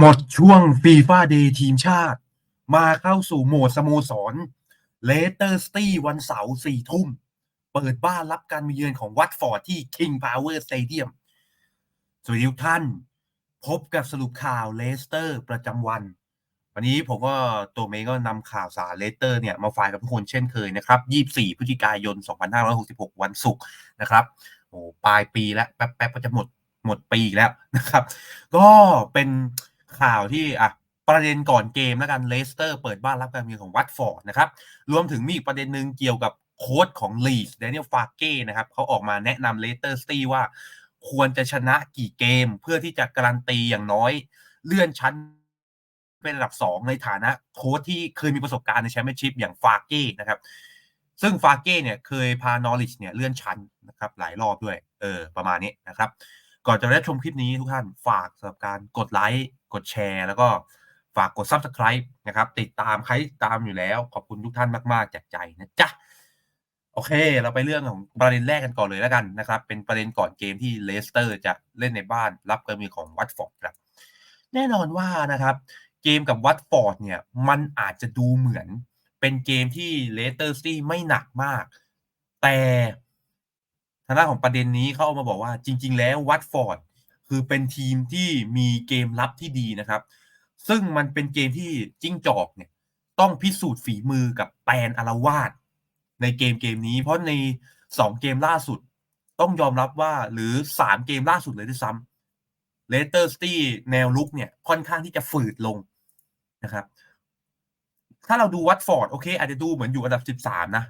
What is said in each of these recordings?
หมดช่วงฟีฟ่าเดย์ทีมชาติ มาเข้าสู่โหมดสโมสรเลสเตอร์สตี้วันเสาร์สี่ทุ่ม เปิดบ้านรับการมาเยือนของวัตฟอร์ดที่ King Power Stadium สวัสดีทุกท่าน พบกับสรุปข่าวเลสเตอร์ประจำวัน วันนี้ผมก็ตัวเมย์ก็นำข่าวสารเลสเตอร์เนี่ยมาฝากกับทุกคนเช่นเคยนะครับ 24 พฤศจิกายน 2566 วันศุกร์นะครับโอ้ปลายปีแล้วแป๊บๆก็จะหมดหมดปีแล้วนะครับ ก็เป็น ข่าวที่อะประเด็นก่อนเกมแล้วกันเลสเตอร์เปิดบ้านรับการเยือนของวัตฟอร์ดนะครับรวมถึงมีอีกประเด็นหนึ่งเกี่ยวกับโค้ชของลีสเดนิเอลฟาเก้นะครับเขาออกมาแนะนำเลสเตอร์สตีว่า ควรจะชนะกี่เกมเพื่อที่จะการันตีอย่างน้อย เลื่อนชั้นเป็นระดับ 2 ในฐานะโค้ชที่เคยมีประสบการณ์ในแชมเปี้ยนชิพอย่างฟาเก้นะครับซึ่งฟาเก้เนี่ยเคยพานอริชเนี่ยเลื่อนชั้นนะครับหลายรอบด้วยเออประมาณนี้นะครับ ก่อนจะได้ชมคลิปนี้ทุกท่านฝากสำหรับการกดไลค์กดแชร์ แล้วก็ฝากกด Subscribe นะครับ ติดตามใครตามอยู่แล้ว ขอบคุณทุกท่านมาก ๆ จากใจนะจ๊ะ โอเค เราไปเรื่องของประเด็นแรกกันก่อนเลยแล้วกันนะครับ เป็นประเด็นก่อนเกมที่เลสเตอร์จะเล่นในบ้านรับการมีของวัตฟอร์ดครับ แน่นอนว่านะครับ เกมกับวัตฟอร์ดเนี่ยมันอาจจะดูเหมือนเป็นเกมที่เลสเตอร์ซี่ไม่หนักมาก แต่ ทางด้านของประเด็นนี้เขาเอามาบอกว่าจริง ๆ แล้ววัตฟอร์ดคือเป็นทีมที่มีเกมรับที่ดีนะครับ ซึ่งมันเป็นเกมที่จิ้งจอกเนี่ยต้องพิสูจน์ฝีมือกับแปนอารวาสในเกมเกมนี้ เพราะใน 2 เกมล่าสุด ต้องยอมรับว่าหรือ 3 เกมล่าสุดเลยด้วยซ้ำเลสเตอร์สตี้แนวลุกเนี่ยค่อนข้างที่จะฝืดลงนะครับ ถ้าเราดูวัตฟอร์ดโอเค อาจจะดูเหมือนอยู่อันดับ 13 นะ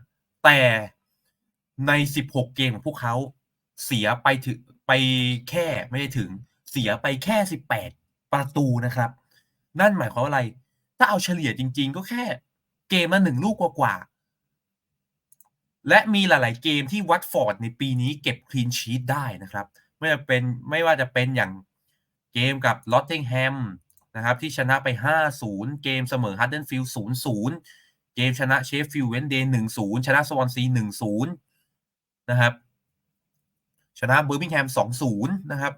แต่ ใน 16 เกมของพวกเขาเสียไปถึงไปแค่ไม่ได้ถึง เสียไปแค่ 18 ประตูนะครับ นั่นหมายความว่าอะไร ถ้าเอาเฉลี่ยจริง ๆ ก็แค่เกมละหนึ่งลูกกว่าๆและมีหลาย ๆ เกมที่วัตฟอร์ดในปีนี้เก็บคลีนชีตได้นะครับ ไม่ว่าเป็นไม่ว่าจะเป็นอย่างเกมกับลอตติงแฮมนะครับที่ชนะไป 5-0 เกมเสมอฮัตเดนฟิลด์0-0 เกมชนะเชฟฟิลด์เวนเดย์1-0 ชนะสวอนซี1-0 นะครับ ชนะเบอร์มิงแฮม 2-0 นะครับ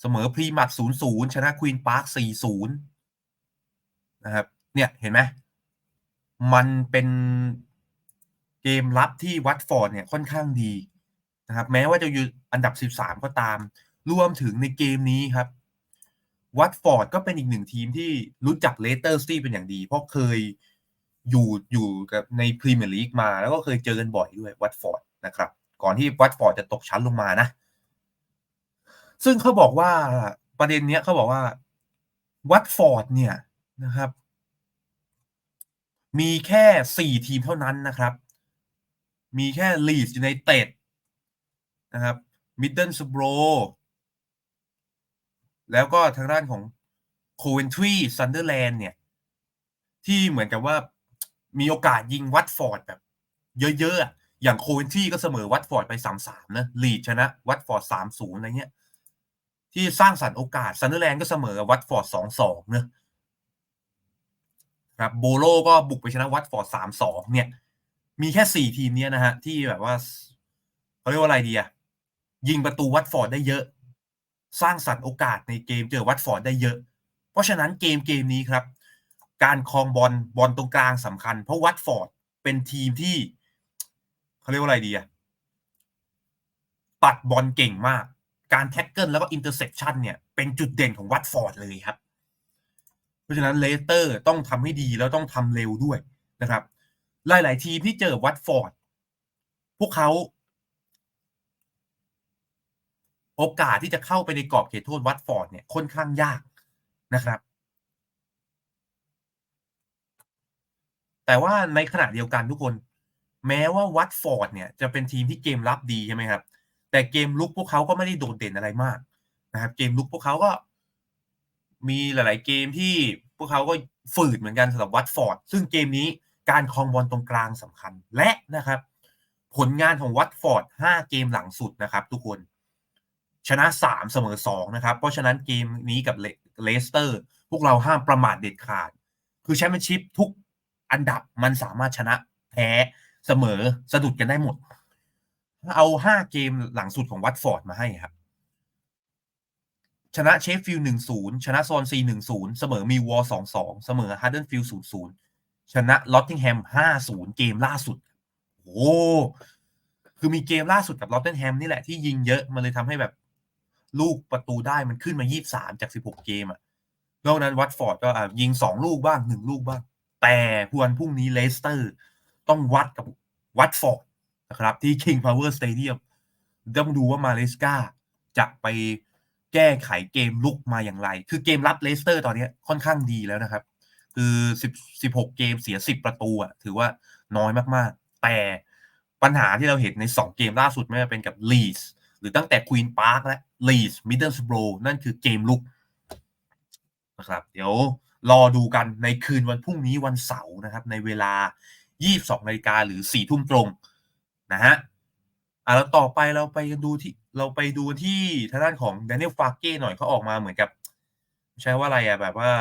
เสมอพรีมัด 0-0 ชนะควีนพาร์ค 4-0 นะครับ เนี่ย เห็นไหมมันเป็นเกมรับที่วัตฟอร์ดเนี่ยค่อนข้างดีนะครับ แม้ว่าจะอยู่อันดับ 13 ก็ตาม รวมถึงในเกมนี้ครับวัตฟอร์ดก็เป็นอีกหนึ่งทีมที่รู้จักเลสเตอร์ซีเป็นอย่างดี เพราะเคยอยู่อยู่กับในพรีเมียร์ลีกมา แล้วก็เคยเจอกันบ่อยด้วยวัตฟอร์ด นะครับ ก่อนที่วัตฟอร์ดจะตกชั้นลงมานะ ซึ่งเขาบอกว่าประเด็นเนี้ยเขาบอกว่าวัตฟอร์ดเนี่ยนะครับ มีแค่สี่ทีมเท่านั้นนะครับ มีแค่ลีดอยู่ในเตดนะครับมิดเดิลสโบรแล้วก็ทางด้านของโคเวนทรีซันเดอร์แลนด์เนี่ย ที่เหมือนกับว่ามีโอกาสยิงวัตฟอร์ดแบบ เยอะๆ อย่างโคเวนทรีก็เสมอวัตฟอร์ดไป3-3นะลีดชนะวัตฟอร์ด3-0อะไรเงี้ย ที่สร้างสรรค์โอกาสซันเดอร์แลนด์ก็เสมอวัตฟอร์ด2-2เนะครับโบโลก็บุกไปชนะวัตฟอร์ด3-2เนี่ย มีแค่สี่ทีมเนี้ยนะฮะ ที่แบบว่าเขาเรียกว่าอะไรดีอะยิงประตูวัตฟอร์ดได้เยอะ สร้างสรรค์โอกาสในเกมเจอวัตฟอร์ดได้เยอะ เพราะฉะนั้นเกมเกมนี้ครับ การคลองบอลบอลตรงกลางสำคัญ เพราะวัตฟอร์ดเป็นทีมที่ เขาเรียกว่าอะไรดีอะตัดบอลเก่งมาก การแท็กเกิลแล้วก็อินเตอร์เซ t ชันเนี่ยเป็นจุดเด่นของวัตฟอร์ดเลยครับ เพราะฉะนั้นเลสเตอร์ต้องทำให้ดีแล้วต้องทำเร็วด้วยนะครับ หลาย ๆ ทีมที่เจอวัตฟอร์ดพวกเขาโอกาสที่จะเข้าไปในกรอบเขตโทษวัตฟอร์ดเนี่ยค่อนข้างยากนะครับ แต่ว่าในขณะเดียวกันทุกคน แม้ว่าวัตฟอร์ดเนี่ยจะเป็นทีมที่เกมรับดีใช่ไหมครับ แต่เกมลุกพวกเขาก็ไม่ได้โดดเด่นอะไรมากนะครับ เกมลุกพวกเขาก็ มีหลาย ๆ เกมที่พวกเขาก็ฝืดเหมือนกันสำหรับวัตฟอร์ดซึ่งเกมนี้การคลองบอลตรงกลางสำคัญและนะครับ ผลงานของวัตฟอร์ด5เกมหลังสุดนะครับ ทุกคน ชนะ 3 เสมอ2นะครับ เพราะฉะนั้นเกมนี้กับเลสเตอร์ พวกเราห้ามประมาทเด็ดขาด คือแชมเปี้ยนชิพทุกอันดับมันสามารถชนะแพ้ เสมอสะดุดกันได้หมด เอา5เกมหลังสุดของวัตฟอร์ดมาให้ครับ ชนะเชฟฟิลด์หนึ่งศูนย์ชนะโซนซีหนึ่งศูนย์เสมอมีวอลสองสองเสมอฮาร์เดนฟิลด์ศูนย์ศูนย์ชนะลอตติงแฮมห้าศูนย์เกมล่าสุด โอ้คือมีเกมล่าสุดกับลอตเทนแฮมนี่แหละที่ยิงเยอะ มันเลยทำให้แบบลูกประตูได้มันขึ้นมายี่สามจากสิบหกเกมอะนอกนั้นวัตฟอร์ดก็ยิงสองลูกบ้างหนึ่งลูกบ้าง แต่วันพรุ่งนี้เลสเตอร์ ต้องวัดกับวัตฟอร์ดนะครับที่ King Power Stadium ต้องดูว่ามาเลสกาจะไปแก้ไขเกมลุกมาอย่างไร คือเกมรับเลสเตอร์ตอนนี้ค่อนข้างดีแล้วนะครับ คือสิบสิบหกเกมเสียสิบประตูอะถือว่าน้อยมากๆ แต่ปัญหาที่เราเห็นในสองเกมล่าสุดไม่ว่าเป็นกับลีสหรือตั้งแต่ควีนพาร์คและลีสมิดเดิลสโบรนั่นคือเกมลุกนะครับ เดี๋ยวรอดูกันในคืนวันพรุ่งนี้วันเสาร์นะครับ ในเวลา 22นาฬิกาหรือ4ทุ่มตรงนะฮะอะแล้วต่อไปเราไปกันดูที่เราไปดูที่ทางด้านของแดเนียลฟาเก้หน่อยเขาออกมาเหมือนกับ ใช้ว่าอะไรอะแบบว่า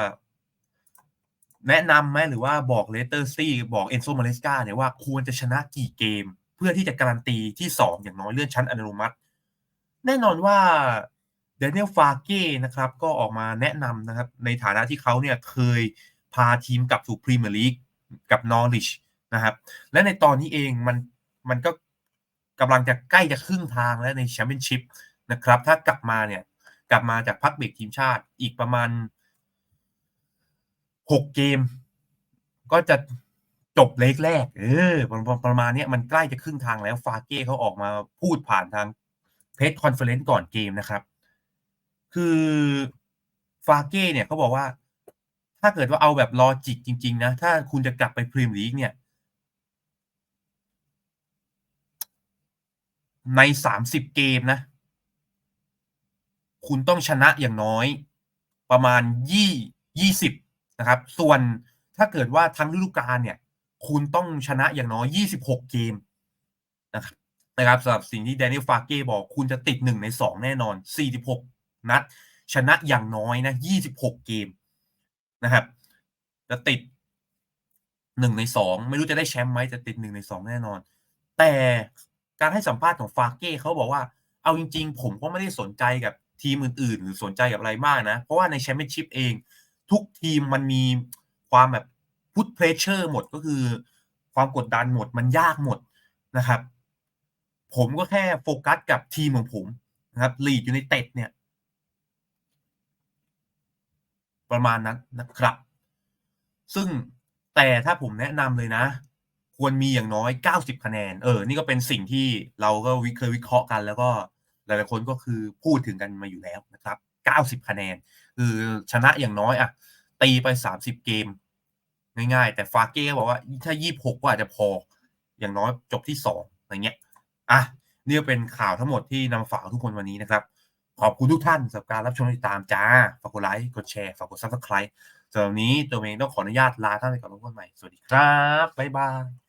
แนะนำไหมหรือว่าบอกเลสเตอร์ซี่บอกเอนโซมาเลสกาเนี่ยว่าควรจะชนะกี่เกม เพื่อที่จะการันตีที่สองอย่างน้อยเลื่อนชั้นอนุมัติ แน่นอนว่าเดน i ยลฟาเก้นะครับ ก็ออกมาแนะนำนะครับ ในฐานะที่เขาเนี่ยเคยพาทีมกลับสู่พรีเมียร์ลีกกับนอริช นะครับและในตอนนี้เองมันมันก็กำลังจะใกล้จะครึ่งทางแล้วในแชมเปี้ยนชิพนะครับ ถ้ากลับมาเนี่ยกลับมาจากพักเบรกทีมชาติอีกประมาณหกเกม ก็จะจบเลกแรก เออประมาณประมาณนี้มันใกล้จะครึ่งทางแล้วฟาเก้เขาออกมาพูดผ่านทางเพจคอนเฟอเรนซ์ก่อนเกมนะครับ คือฟาเก้เนี่ยเขาบอกว่า ถ้าเกิดว่าเอาแบบลอจิกจริง ๆ นะ ถ้าคุณจะกลับไปพรีเมียร์ลีกเนี่ย ในสามสิบเกมนะ คุณต้องชนะอย่างน้อยประมาณยี่ยี่สิบนะครับ ส่วนถ้าเกิดว่าทั้งฤดูกาลเนี่ย คุณต้องชนะอย่างน้อยยี่สิบหกเกมนะครับนะครับสำหรับสิ่งที่แดเนียลฟาเก้บอก คุณจะติดหนึ่งในสองแน่นอนสี่สิบหกนัด ชนะอย่างน้อยนะยี่สิบหกเกมนะครับจะติดหนึ่งในสองไม่รู้จะได้แชมป์ไหมจะติดหนึ่งในสองแน่นอน แต่ การให้สัมภาษณ์ของฟาเก้เขาบอกว่า เอาจริง ๆ ผมก็ไม่ได้สนใจกับทีมอื่นๆ หรือสนใจกับอะไรมากนะ เพราะว่าในแชมเปี้ยนชิพเอง ทุกทีมมันมีความแบบพุทเพรสเชอร์หมดก็คือ ความกดดันหมดมันยากหมดนะครับ ผมก็แค่โฟกัสกับทีมของผมนะครับลีดอยู่ในเต็ดเนี่ย ประมาณนั้นนะครับ ซึ่งแต่ถ้าผมแนะนำเลยนะ ควรมีอย่างน้อย 90 คะแนน เออ นี่ก็เป็นสิ่งที่เราก็วิเคยวิเคราะห์กัน แล้วก็หลายๆคนก็คือพูดถึงกันมาอยู่แล้วนะครับ 90 คะแนน คือชนะอย่างน้อยอะตีไป 30 เกม ง่ายๆ แต่ฟาเก้บอกว่าถ้า 26 ก็อาจจะพอ อย่างน้อยจบที่ 2 อะไรเงี้ย อะ นี่เป็นข่าวทั้งหมดที่นำฝากทุกคนวันนี้นะครับ ขอบคุณทุกท่านสำหรับการรับชมติดตามจ้า ฝากกดไลค์ กดแชร์ ฝากกด subscribe สำหรับวันนี้ตัวเองต้องขออนุญาตลาท่านไปก่อนทุกคนใหม่ สวัสดีครับ บ๊ายบาย